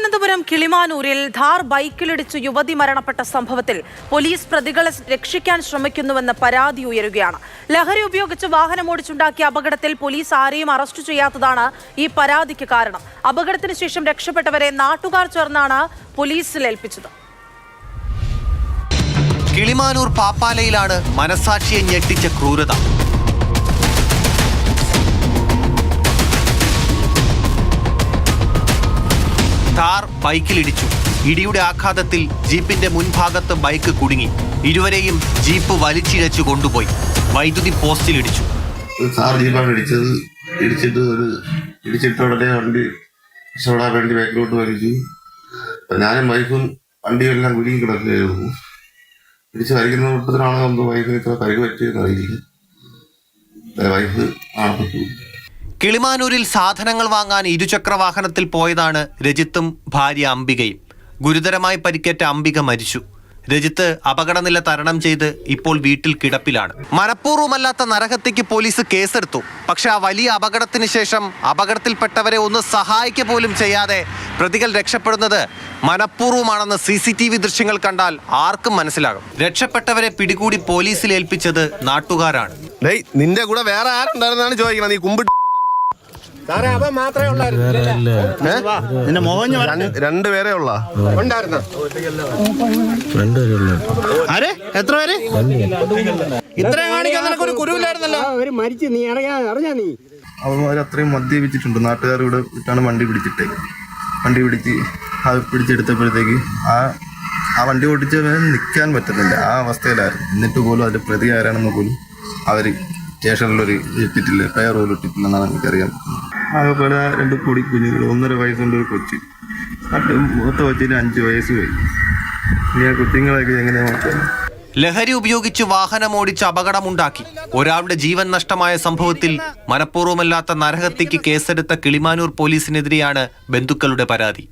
തിരുവനന്തപുരം കിളിമാനൂരിൽ ധാർ ബൈക്കിലിടിച്ച് യുവതി മരണപ്പെട്ട സംഭവത്തിൽ പോലീസ് പ്രതികളെ രക്ഷിക്കാൻ ശ്രമിക്കുന്നുവെന്ന് പരാതി ഉയരുകയാണ്. ലഹരി ഉപയോഗിച്ച് വാഹനമോടിച്ചുണ്ടാക്കിയ അപകടത്തിൽ പോലീസ് ആരെയും അറസ്റ്റ് ചെയ്യാത്തതാണ് ഈ പരാതിക്ക് കാരണം. അപകടത്തിന് ശേഷം രക്ഷപ്പെട്ടവരെ നാട്ടുകാർ ചേർന്നാണ് പോലീസിൽ ഏൽപ്പിച്ചത്. കിളിമാനൂർ പാപ്പാലയിലാണ് മനസാക്ഷിയെ ഞെട്ടിച്ച ക്രൂരത. ഥാർ ബൈക്കിലിടിച്ചു. ഇടിയുടെ ആഘാതത്തിൽ ജീപ്പിന്റെ മുൻഭാഗത്ത് ബൈക്ക് കുടുങ്ങി. ഇരുവരെയും ജീപ്പ് വലിച്ചിഴച്ചു കൊണ്ടുപോയി. വൈദ്യുതി പോസ്റ്റിലിടിച്ചു. ഒരു കാർ ജീപ്പാണ് ഇടിച്ചത്. ഇടിച്ചിട്ട് ഒരു ഇടിച്ചിട്ട് ഉടനെ വണ്ടി രക്ഷപ്പെടാൻ വേണ്ടി ബാക്കിലോട്ട് വലിച്ചു. ഞാനും വൈഫും വണ്ടിയും എല്ലാം കുരുങ്ങി കിടക്കുകയായിരുന്നു. ഇടിച്ച് വരയ്ക്കുന്ന കൂട്ടത്തിലാണോ എന്തോ വൈഫിന് ഇത്ര പരിക്ക് പറ്റിയെന്ന് അറിയില്ല. വൈഫ് ആണപ്പെട്ടു കിളിമാനൂരിൽ സാധനങ്ങൾ വാങ്ങാൻ ഇരുചക്ര വാഹനത്തിൽ പോയതാണ് രജിത്തും ഭാര്യ അംബികയും. ഗുരുതരമായി പരിക്കേറ്റ അംബിക മരിച്ചു. രജിത്ത് അപകടനില തരണം ചെയ്ത് ഇപ്പോൾ വീട്ടിൽ കിടപ്പിലാണ്. മനഃപൂർവമല്ലാത്ത നരഹത്യക്ക് പോലീസ് കേസെടുത്തു. പക്ഷെ ആ വലിയ അപകടത്തിന് ശേഷം അപകടത്തിൽപ്പെട്ടവരെ ഒന്ന് സഹായിക്കുക പോലും ചെയ്യാതെ പ്രതികൾ രക്ഷപ്പെടുന്നത് മനഃപൂർവമാണെന്ന് സി സി ടി വി ദൃശ്യങ്ങൾ കണ്ടാൽ ആർക്കും മനസ്സിലാകും. രക്ഷപ്പെട്ടവരെ പിടികൂടി പോലീസിൽ ഏൽപ്പിച്ചത് നാട്ടുകാരാണ്. നിന്റെ കൂടെ വേറെ ആരുണ്ടായിരുന്നാണ് ചോദിക്കുന്നത് നീ കുമ്പിട്ട് നിന്റെ മോഹൻ രണ്ട്- രണ്ടുപേരേ ഉള്ള? ഉണ്ടായിരുന്നു. ആരെ? എത്ര പേര്? ഇത്രയും കാണിക്കാൻ നിനക്കൊരു കുരുവില്ലായിരുന്നല്ലോ. അവർ മരിച്ചു നീ അറിയാ അറിഞ്ഞാ നീ? അവന്മാർ അത്രയും മദ്യപിച്ചിട്ടുണ്ട് നാട്ടുകാർ ഇവിടെ വിട്ടാണ് വണ്ടി പിടിച്ചിട്ടേ. വണ്ടി പിടിച്ച് അത് പിടിച്ചെടുത്തപ്പോഴത്തേക്ക് ആ ആ വണ്ടി ഓടിച്ചവരെ നിൽക്കാൻ പറ്റുന്നില്ല. ആ അവസ്ഥയിലായിരുന്നു. എന്നിട്ട് പോലും അതിൽ പ്രതി ആരാണെന്ന് പോലും അവർ സ്റ്റേഷനിലൊരു ഇട്ടിട്ടില്ല ടയർ പോലും ഇട്ടിട്ടില്ല എന്നാണ് എനിക്കറിയാൻ അതുപോലെ രണ്ട് പൊടി കുഞ്ഞുങ്ങൾ ഒന്നര വയസ്സുണ്ട് ഒരു കൊച്ചി. അത് മൂത്ത കൊച്ചിന് അഞ്ച് വയസ്സ് പോയി ഇനി ആ കുഞ്ഞുങ്ങളൊക്കെ എങ്ങനെ ലഹരി ഉപയോഗിച്ച് വാഹനമോടിച്ച് അപകടമുണ്ടാക്കി. ഒരാളുടെ ജീവൻ നഷ്ടമായ സംഭവത്തിൽ മനഃപൂർവമല്ലാത്ത നരഹത്യക്ക് കേസെടുത്ത കിളിമാനൂർ പോലീസിനെതിരെയാണ് ബന്ധുക്കളുടെ പരാതി.